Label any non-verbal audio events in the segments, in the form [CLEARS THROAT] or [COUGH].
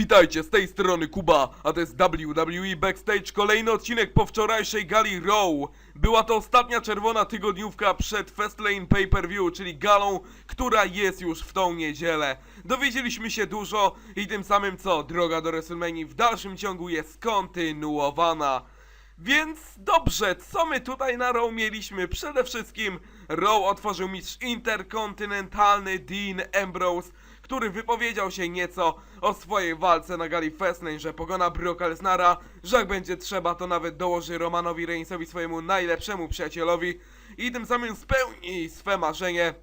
Witajcie, z tej strony Kuba, a to jest WWE Backstage, kolejny odcinek po wczorajszej gali Raw. Była to ostatnia czerwona tygodniówka przed Fastlane Pay-Per-View, czyli galą, która jest już w tą niedzielę. Dowiedzieliśmy się dużo i tym samym co, droga do WrestleMania w dalszym ciągu jest kontynuowana. Więc dobrze, co my tutaj na Raw mieliśmy? Przede wszystkim Raw otworzył mistrz interkontynentalny Dean Ambrose, który wypowiedział się nieco o swojej walce na gali Fastlane, że pogona Brocka Lesnara, że jak będzie trzeba, to nawet dołoży Romanowi Reignsowi swojemu najlepszemu przyjacielowi i tym samym spełni swe marzenie,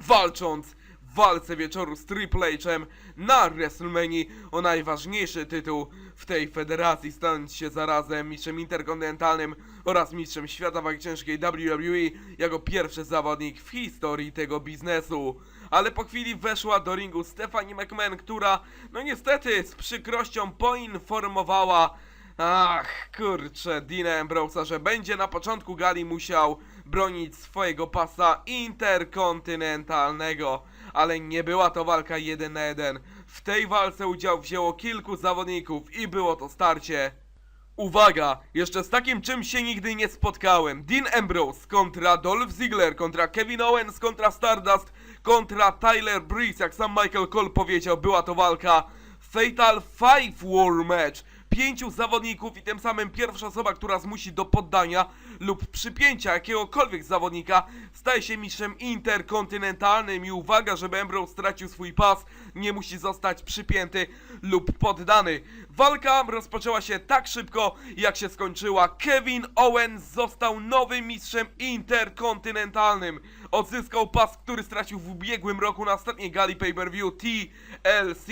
walcząc w walce wieczoru z Triple H'em na WrestleMania o najważniejszy tytuł w tej federacji, stając się zarazem mistrzem interkontynentalnym oraz mistrzem świata wagi ciężkiej WWE jako pierwszy zawodnik w historii tego biznesu. Ale po chwili weszła do ringu Stephanie McMahon, która no niestety z przykrością poinformowała Ach, kurczę, Dean Ambrose'a, że będzie na początku gali musiał bronić swojego pasa interkontynentalnego. Ale nie była to walka jeden na jeden. W tej walce udział wzięło kilku zawodników i było to starcie. Uwaga! Jeszcze z takim czymś się nigdy nie spotkałem. Dean Ambrose kontra Dolph Ziggler, kontra Kevin Owens, kontra Stardust, kontra Tyler Breeze. Jak sam Michael Cole powiedział, była to walka Fatal Five War Match. Pięciu zawodników i tym samym pierwsza osoba, która zmusi do poddania lub przypięcia jakiegokolwiek zawodnika staje się mistrzem interkontynentalnym i uwaga, żeby Ambrose stracił swój pas, nie musi zostać przypięty lub poddany. Walka rozpoczęła się tak szybko, jak się skończyła. Kevin Owens został nowym mistrzem interkontynentalnym. Odzyskał pas, który stracił w ubiegłym roku na ostatniej gali pay-per-view TLC.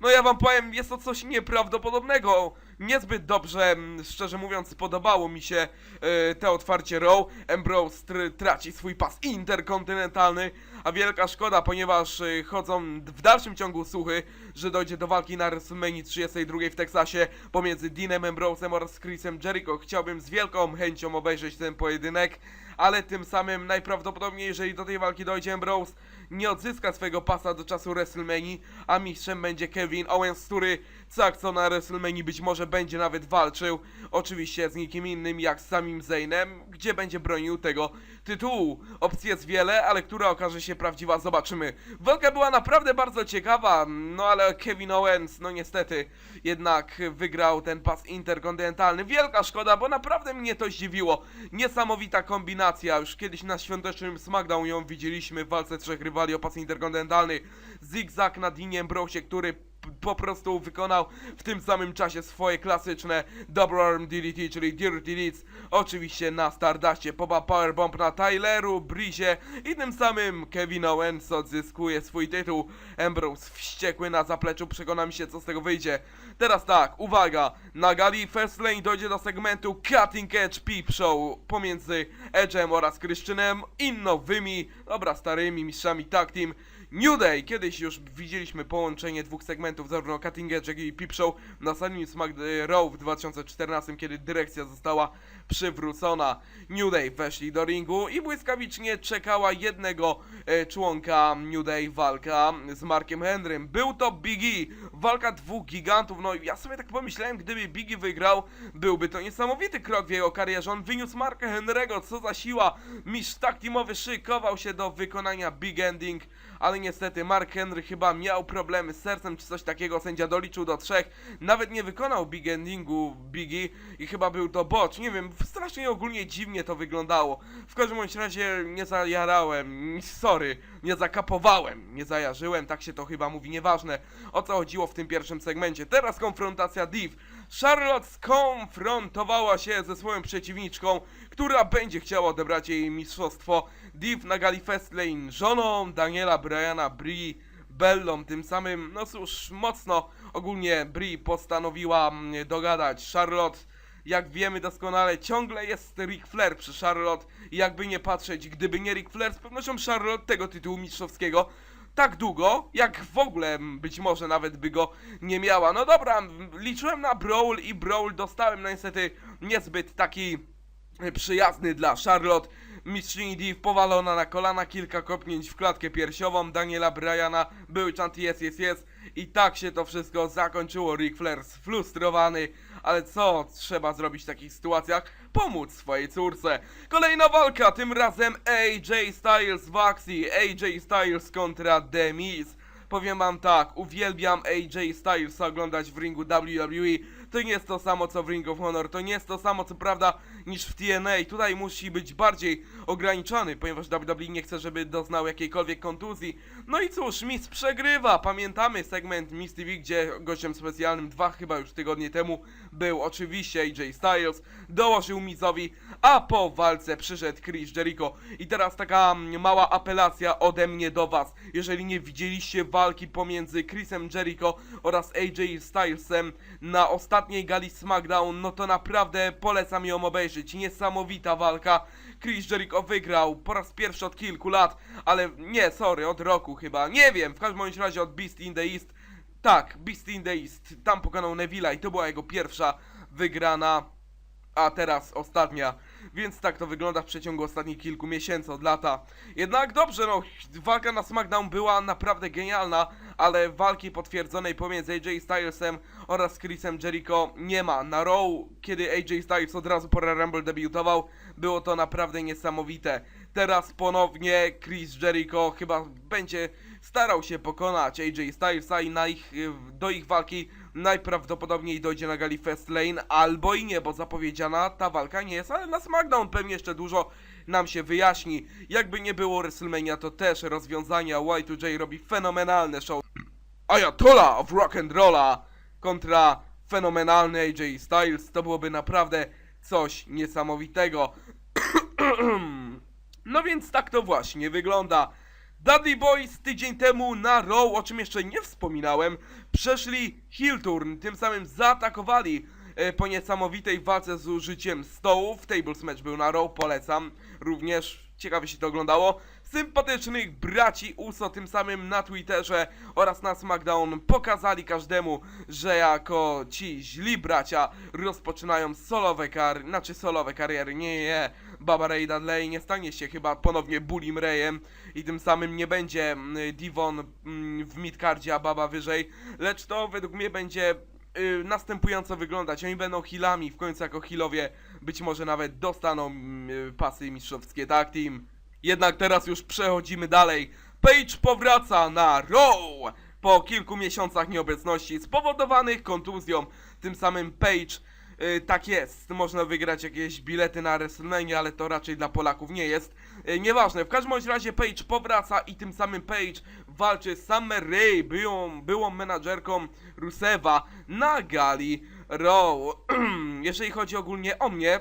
No ja wam powiem, jest to coś nieprawdopodobnego. Niezbyt dobrze, mm, szczerze mówiąc, podobało mi się e, te otwarcie Raw. Ambrose tr traci swój pas interkontynentalny, a wielka szkoda, ponieważ e, chodzą w dalszym ciągu słuchy, że dojdzie do walki na WrestleMania 32 w Teksasie pomiędzy Deanem Ambrosem oraz Chrisem Jericho. Chciałbym z wielką chęcią obejrzeć ten pojedynek, ale tym samym najprawdopodobniej, jeżeli do tej walki dojdzie Ambrose, nie odzyska swojego pasa do czasu WrestleMania, a mistrzem będzie Kevin Owens, który co na WrestleMania być może będzie nawet walczył, oczywiście z nikim innym jak z samym Zaynem, gdzie będzie bronił tego tytułu. Opcji jest wiele, ale która okaże się prawdziwa, zobaczymy. Walka była naprawdę bardzo ciekawa, no ale Kevin Owens, no niestety, jednak wygrał ten pas interkontynentalny. Wielka szkoda, bo naprawdę mnie to zdziwiło. Niesamowita kombinacja, już kiedyś na świątecznym SmackDown ją widzieliśmy w walce trzech rywali o pas interkontynentalny. Zigzag na Deanie Ambrosie, który po prostu wykonał w tym samym czasie swoje klasyczne Double Arm DDT, czyli Dirty Deeds, oczywiście na Stardustie, Poba Powerbomb na Tyleru, Breezie i tym samym Kevin Owens odzyskuje swój tytuł. Ambrose wściekły na zapleczu, przekonam się co z tego wyjdzie. Teraz tak, uwaga, na gali Fastlane dojdzie do segmentu Cutting Edge Peep Show pomiędzy Edge'em oraz Kryszczynem i nowymi, dobra starymi mistrzami tag team New Day! Kiedyś już widzieliśmy połączenie dwóch segmentów, zarówno Cutting Edge, jak i Peep Show na ostatnim Smack Raw w 2014, kiedy dyrekcja została przywrócona. New Day weszli do ringu i błyskawicznie czekała jednego e, członka New Day walka z Markiem Henrym. Był to Biggie, walka dwóch gigantów. No ja sobie tak pomyślałem, gdyby Biggie wygrał, byłby to niesamowity krok w jego karierze. On wyniósł Marka Henry'ego, co za siła. Mistrz tak teamowy szykował się do wykonania Big Ending ale niestety Mark Henry chyba miał problemy z sercem czy coś takiego, sędzia doliczył do trzech, nawet nie wykonał big endingu Biggie i chyba był to bocz, nie wiem, strasznie ogólnie dziwnie to wyglądało. W każdym bądź razie nie zajarałem, sorry, nie zakapowałem, nie zajarzyłem, tak się to chyba mówi, nieważne o co chodziło w tym pierwszym segmencie. Teraz konfrontacja Div. Charlotte skonfrontowała się ze swoją przeciwniczką, która będzie chciała odebrać jej mistrzostwo. Div na gali Fastlane żoną Daniela Briana Brie Bellą, tym samym, no cóż, mocno ogólnie Brie postanowiła mm, dogadać Charlotte. Jak wiemy doskonale, ciągle jest Ric Flair przy Charlotte i jakby nie patrzeć, gdyby nie Ric Flair, z pewnością Charlotte tego tytułu mistrzowskiego tak długo, jak w ogóle być może nawet by go nie miała. No dobra, liczyłem na Brawl i Brawl dostałem no niestety niezbyt taki e, przyjazny dla Charlotte. Mistrzyni Div powalona na kolana, kilka kopnięć w klatkę piersiową Daniela Bryana, były czanty jest, jest, jest I tak się to wszystko zakończyło. Ric Flair sfrustrowany, ale co trzeba zrobić w takich sytuacjach? Pomóc swojej córce. Kolejna walka, tym razem AJ Styles w akcji. AJ Styles kontra The Miz. Powiem wam tak, uwielbiam AJ Styles oglądać w ringu WWE. To nie jest to samo co w Ring of Honor, to nie jest to samo co prawda niż w TNA. Tutaj musi być bardziej ograniczony, ponieważ WWE nie chce, żeby doznał jakiejkolwiek kontuzji. No i cóż, Miz przegrywa. Pamiętamy segment Miz TV, gdzie gościem specjalnym dwa chyba już tygodnie temu był oczywiście AJ Styles. Dołożył Mizowi, a po walce przyszedł Chris Jericho. I teraz taka mm, mała apelacja ode mnie do was. Jeżeli nie widzieliście walki pomiędzy Chrisem Jericho oraz AJ Stylesem na ostatniej gali SmackDown, no to naprawdę polecam ją obejrzeć. Niesamowita walka. Chris Jericho wygrał po raz pierwszy od kilku lat, ale nie, sorry, od roku chyba. Nie wiem, w każdym razie od Beast in the East. Tak, Beast in the East. Tam pokonał Neville'a i to była jego pierwsza wygrana, a teraz ostatnia. Więc tak to wygląda w przeciągu ostatnich kilku miesięcy, od lata. Jednak dobrze, no, walka na SmackDown była naprawdę genialna, ale walki potwierdzonej pomiędzy AJ Stylesem oraz Chrisem Jericho nie ma. Na Raw, kiedy AJ Styles od razu po Rumble debiutował, było to naprawdę niesamowite. Teraz ponownie Chris Jericho chyba będzie starał się pokonać AJ Stylesa i na ich, do ich walki najprawdopodobniej dojdzie na gali Fastlane albo i nie, bo zapowiedziana ta walka nie jest, ale na SmackDown pewnie jeszcze dużo nam się wyjaśni. Jakby nie było WrestleMania, to też rozwiązania Y2J robi fenomenalne show. Ayatollah of Rock and Rolla kontra fenomenalny AJ Styles, to byłoby naprawdę coś niesamowitego. [CLEARS THROAT] No więc tak to właśnie wygląda. Dudley Boys tydzień temu na Raw, o czym jeszcze nie wspominałem, przeszli heel turn, tym samym zaatakowali e, po niesamowitej walce z użyciem stołów. Tables match był na Raw, polecam. Również ciekawie się to oglądało. Sympatycznych braci Uso tym samym na Twitterze oraz na SmackDown pokazali każdemu, że jako ci źli bracia rozpoczynają solowe kar, znaczy solowe kariery, nie, nie, Baba Ray Dudley nie stanie się chyba ponownie Bullim Rayem i tym samym nie będzie mm, Divon mm, w midcardzie, a Baba wyżej, lecz to według mnie będzie y, następująco wyglądać. Oni będą healami, w końcu jako healowie być może nawet dostaną mm, y, pasy mistrzowskie tag team. Jednak teraz już przechodzimy dalej. Page powraca na Raw po kilku miesiącach nieobecności spowodowanych kontuzją. Tym samym Page y, tak jest, można wygrać jakieś bilety na WrestleMania, ale to raczej dla Polaków nie jest. Y, nieważne, w każdym razie Page powraca i tym samym Page walczy z Summer Rae, byłą, byłą menadżerką Rusewa na gali Raw. [CLEARS THROAT] Jeżeli chodzi ogólnie o mnie,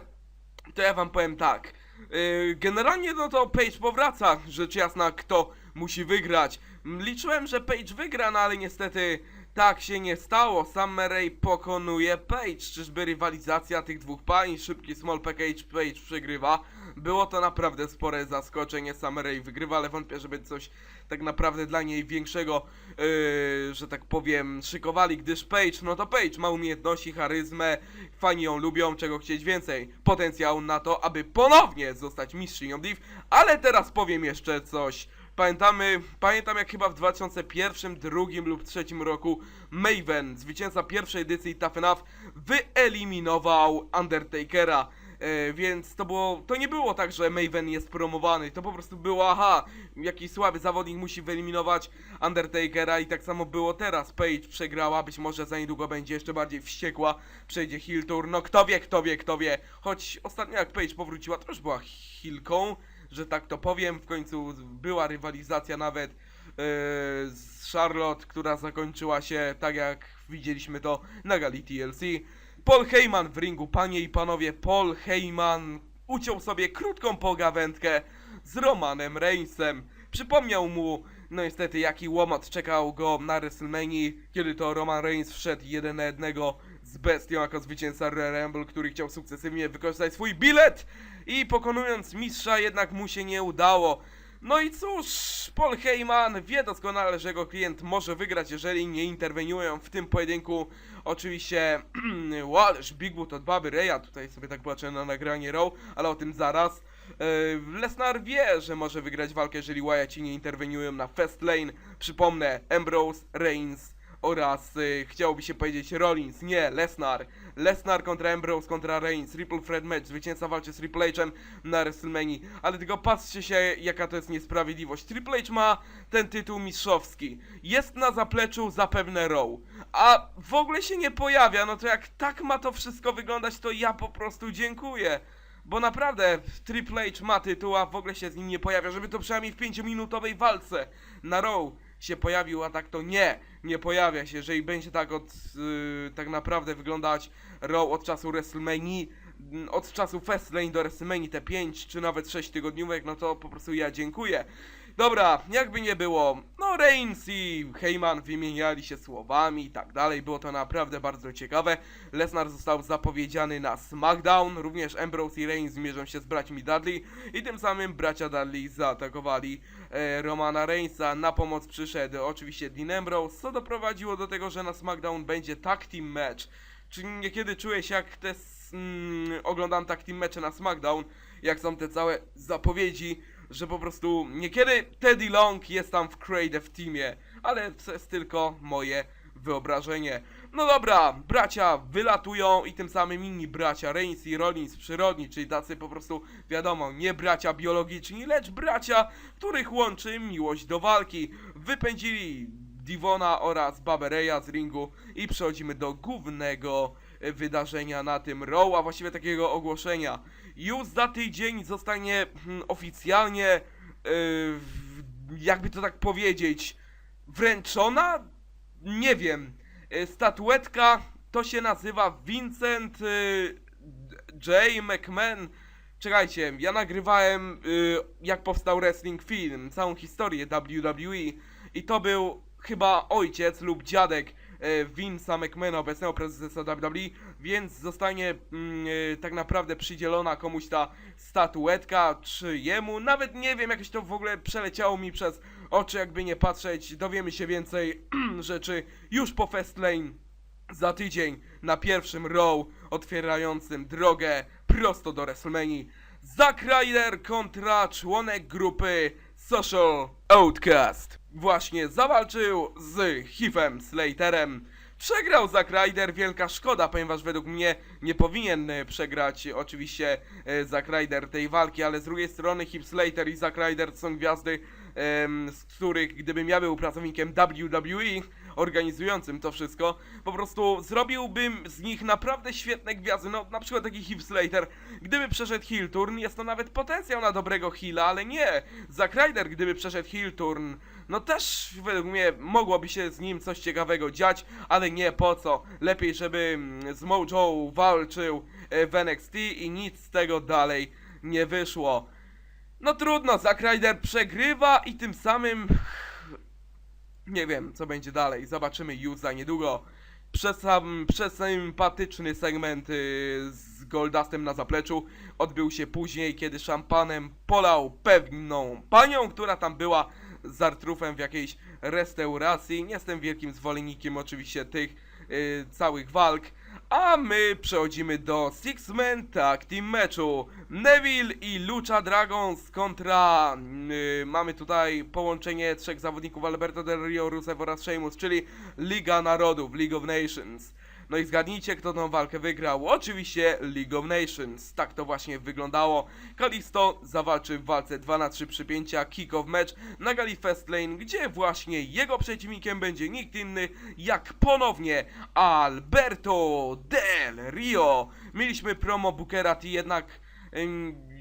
to ja wam powiem tak. Yy, Generalnie no to Page powraca, rzecz jasna kto musi wygrać. Liczyłem, że Page wygra, no ale niestety tak się nie stało. Summer Rae pokonuje Page. Czyżby rywalizacja tych dwóch pań, szybki small package Page przegrywa. Było to naprawdę spore zaskoczenie. Summer Rae wygrywa, ale wątpię, żeby coś tak naprawdę dla niej większego, yy, że tak powiem, szykowali, gdyż Page, no to Page ma umiejętności, charyzmę, fani ją lubią, czego chcieć więcej. Potencjał na to, aby ponownie zostać mistrzynią Div, ale teraz powiem jeszcze coś. Pamiętamy, pamiętam jak chyba w 2001, drugim lub trzecim roku Maven, zwycięzca pierwszej edycji Tough wyeliminował Undertakera. E, więc to było, to nie było tak, że Maven jest promowany, to po prostu było, aha, jakiś słaby zawodnik musi wyeliminować Undertakera i tak samo było teraz. Paige przegrała, być może za niedługo będzie jeszcze bardziej wściekła, przejdzie heel tour, no kto wie, kto wie, kto wie. Choć ostatnio jak Paige powróciła, to już była heelką, że tak to powiem, w końcu była rywalizacja nawet e, z Charlotte, która zakończyła się tak jak widzieliśmy to na gali TLC. Paul Heyman w ringu, panie i panowie, Paul Heyman uciął sobie krótką pogawędkę z Romanem Reignsem. Przypomniał mu, no niestety, jaki łomot czekał go na WrestleMania, kiedy to Roman Reigns wszedł jeden na jednego z bestią jako zwycięzca Royal Rumble, który chciał sukcesywnie wykorzystać swój bilet i pokonując mistrza jednak mu się nie udało. No i cóż, Paul Heyman wie doskonale, że jego klient może wygrać, jeżeli nie interweniują w tym pojedynku. Oczywiście [CLEARS THROAT] Wallace, Bigwood od Baby Reya, tutaj sobie tak patrzę na nagranie Raw, ale o tym zaraz. Yy, Lesnar wie, że może wygrać walkę, jeżeli Wyatt nie interweniują na Fastlane. Przypomnę, Ambrose, Reigns oraz y, chciałoby się powiedzieć Rollins, nie, Lesnar. Lesnar kontra Ambrose kontra Reigns, Triple Threat Match, zwycięzca walczy z Triple H'em na WrestleMania. Ale tylko patrzcie się, jaka to jest niesprawiedliwość. Triple H ma ten tytuł mistrzowski. Jest na zapleczu zapewne Raw. A w ogóle się nie pojawia, no to jak tak ma to wszystko wyglądać, to ja po prostu dziękuję. Bo naprawdę Triple H ma tytuł, a w ogóle się z nim nie pojawia, żeby to przynajmniej w 5-minutowej walce na Raw się pojawił, a tak to nie, nie pojawia się. Jeżeli będzie tak od, yy, tak naprawdę wyglądać Raw od czasu WrestleMania, mm, od czasu Fastlane do WrestleMania te 5 czy nawet 6 tygodniówek, no to po prostu ja dziękuję. Dobra, jakby nie było, no Reigns i Heyman wymieniali się słowami i tak dalej, było to naprawdę bardzo ciekawe. Lesnar został zapowiedziany na SmackDown, również Ambrose i Reigns zmierzą się z braćmi Dudley i tym samym bracia Dudley zaatakowali e, Romana Reignsa. Na pomoc przyszedł oczywiście Dean Ambrose, co doprowadziło do tego, że na SmackDown będzie tag team match. Czyli niekiedy czuję się jak te, mm, oglądam tag team mecze na SmackDown, jak są te całe zapowiedzi, że po prostu niekiedy Teddy Long jest tam w w teamie, ale to jest tylko moje wyobrażenie. No dobra, bracia wylatują i tym samym inni bracia, Reigns i Rollins przyrodni, czyli tacy po prostu, wiadomo, nie bracia biologiczni, lecz bracia, których łączy miłość do walki. Wypędzili Divona oraz Babereya z ringu i przechodzimy do głównego wydarzenia na tym Raw, a właściwie takiego ogłoszenia. Już za tydzień zostanie hmm, oficjalnie, e, w- jakby to tak powiedzieć, wręczona? Nie wiem. E, Statuetka to się nazywa Vincent e, J. McMahon. Czekajcie, ja nagrywałem e, jak powstał wrestling film, całą historię WWE i to był chyba ojciec lub dziadek e, Vince'a McMahona, obecnego prezesa WWE, więc zostanie mm, e, tak naprawdę przydzielona komuś ta statuetka, czy jemu, nawet nie wiem, jakieś to w ogóle przeleciało mi przez oczy, jakby nie patrzeć, dowiemy się więcej [CLEARS THROAT] rzeczy już po Fastlane za tydzień na pierwszym row otwierającym drogę prosto do WrestleMania. Zack Ryder kontra członek grupy Social Outcast. Właśnie zawalczył z Heathem Slaterem. Przegrał Zack Ryder, wielka szkoda, ponieważ według mnie nie powinien e, przegrać oczywiście e, Zack Ryder tej walki, ale z drugiej strony Heath Slater i Zack Ryder są gwiazdy, z których gdybym ja był pracownikiem WWE, organizującym to wszystko, po prostu zrobiłbym z nich naprawdę świetne gwiazdy, no na przykład taki Heath Slater, gdyby przeszedł heel turn, jest to nawet potencjał na dobrego heala, ale nie, Zack Ryder gdyby przeszedł heel turn, no też według mnie mogłoby się z nim coś ciekawego dziać, ale nie po co, lepiej żeby mm, z Mojo walczył e, w NXT i nic z tego dalej nie wyszło. No trudno, Zack Ryder przegrywa i tym samym nie wiem, co będzie dalej. Zobaczymy już za niedługo. Przesympatyczny segment y, z Goldustem na zapleczu odbył się później, kiedy szampanem polał pewną panią, która tam była z Artrufem w jakiejś restauracji. Nie jestem wielkim zwolennikiem oczywiście tych y, całych walk. A my przechodzimy do Six Man Tag Team meczu. Neville i Lucha Dragons kontra... Yy, mamy tutaj połączenie trzech zawodników Alberto Del Rio, Rusev oraz Sheamus, czyli Liga Narodów, League of Nations. No i zgadnijcie, kto tą walkę wygrał. Oczywiście League of Nations. Tak to właśnie wyglądało. Kalisto zawalczy w walce 2 na 3 przypięcia kick-off match na gali Fastlane, gdzie właśnie jego przeciwnikiem będzie nikt inny jak ponownie Alberto Del Rio. Mieliśmy promo Bookera T, jednak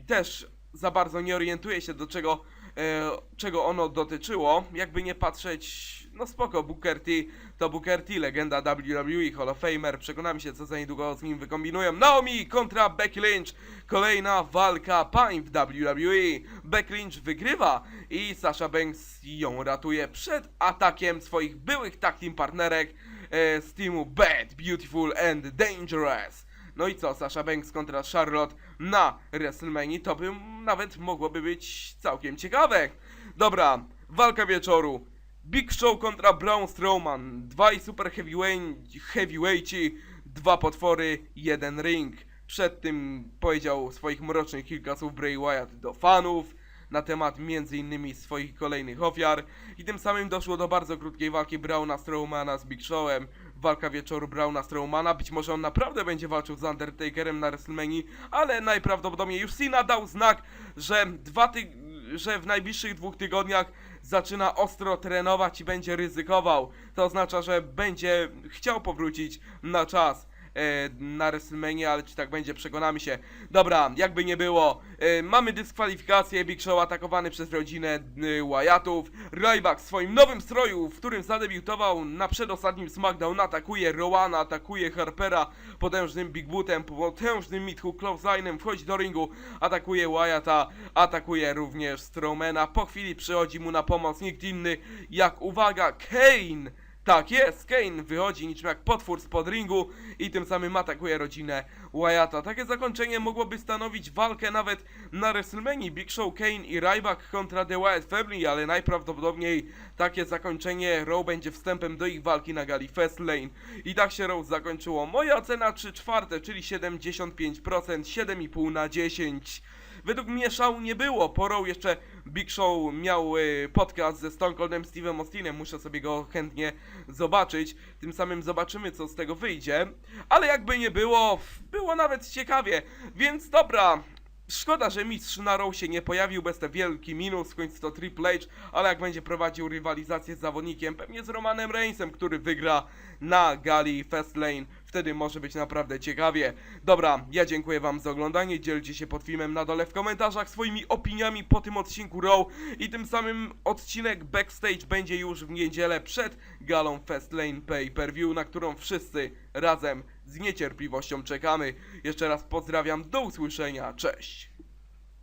też za bardzo nie orientuję się do czego, e, czego ono dotyczyło. Jakby nie patrzeć, no spoko, Booker T to Booker T, legenda WWE, Hall of Famer. Przekonamy się, co za niedługo z nim wykombinują. Naomi kontra Becky Lynch. Kolejna walka pań w WWE. Becky Lynch wygrywa i Sasha Banks ją ratuje przed atakiem swoich byłych tag team partnerek e, z teamu Bad, Beautiful and Dangerous. No i co, Sasha Banks kontra Charlotte na WrestleMania to by nawet mogłoby być całkiem ciekawe. Dobra, walka wieczoru. Big Show kontra Braun Strowman. Dwaj super heavyweighti, dwa potwory, jeden ring. Przed tym powiedział swoich mrocznych kilka słów Bray Wyatt do fanów. na temat m.in. swoich kolejnych ofiar i tym samym doszło do bardzo krótkiej walki Brauna Strowmana z Big Showem. Walka wieczoru Brauna Strowmana, być może on naprawdę będzie walczył z Undertakerem na WrestleMania, ale najprawdopodobniej już Cena dał znak, że dwa ty że w najbliższych dwóch tygodniach zaczyna ostro trenować i będzie ryzykował. To oznacza, że będzie chciał powrócić na czas na WrestleMania, ale czy tak będzie, przekonamy się. Dobra, jakby nie było, e, mamy dyskwalifikację, Big Show atakowany przez rodzinę y, Wyattów, Ryback w swoim nowym stroju, w którym zadebiutował na przedostatnim SmackDown, atakuje Rowana, atakuje Harpera potężnym Big Bootem, potężnym Midhook Clothesline'em, wchodzi do ringu, atakuje Wyatta, atakuje również Strowmana, po chwili przychodzi mu na pomoc nikt inny jak, uwaga, Kane! Tak jest, Kane wychodzi niczym jak potwór spod ringu i tym samym atakuje rodzinę Wyatta. Takie zakończenie mogłoby stanowić walkę nawet na WrestleMania Big Show, Kane i Ryback kontra The Wyatt Family, ale najprawdopodobniej takie zakończenie Raw będzie wstępem do ich walki na gali Fastlane. I tak się Raw zakończyło. Moja ocena 3 czwarte, czyli 75%, 7,5 na 10. Według mnie szału nie było. Po Raw jeszcze Big Show miał y, podcast ze Stone Coldem Steve'em Austinem. Muszę sobie go chętnie zobaczyć. Tym samym zobaczymy, co z tego wyjdzie. Ale jakby nie było, było nawet ciekawie. Więc dobra. Szkoda, że mistrz na Raw się nie pojawił, bez te wielki minus, w końcu to Triple H, ale jak będzie prowadził rywalizację z zawodnikiem, pewnie z Romanem Reignsem, który wygra na gali Fastlane, wtedy może być naprawdę ciekawie. Dobra, ja dziękuję wam za oglądanie, dzielcie się pod filmem na dole w komentarzach swoimi opiniami po tym odcinku Raw i tym samym odcinek Backstage będzie już w niedzielę przed galą Fastlane Pay Per View, na którą wszyscy razem z niecierpliwością czekamy. Jeszcze raz pozdrawiam, do usłyszenia, cześć!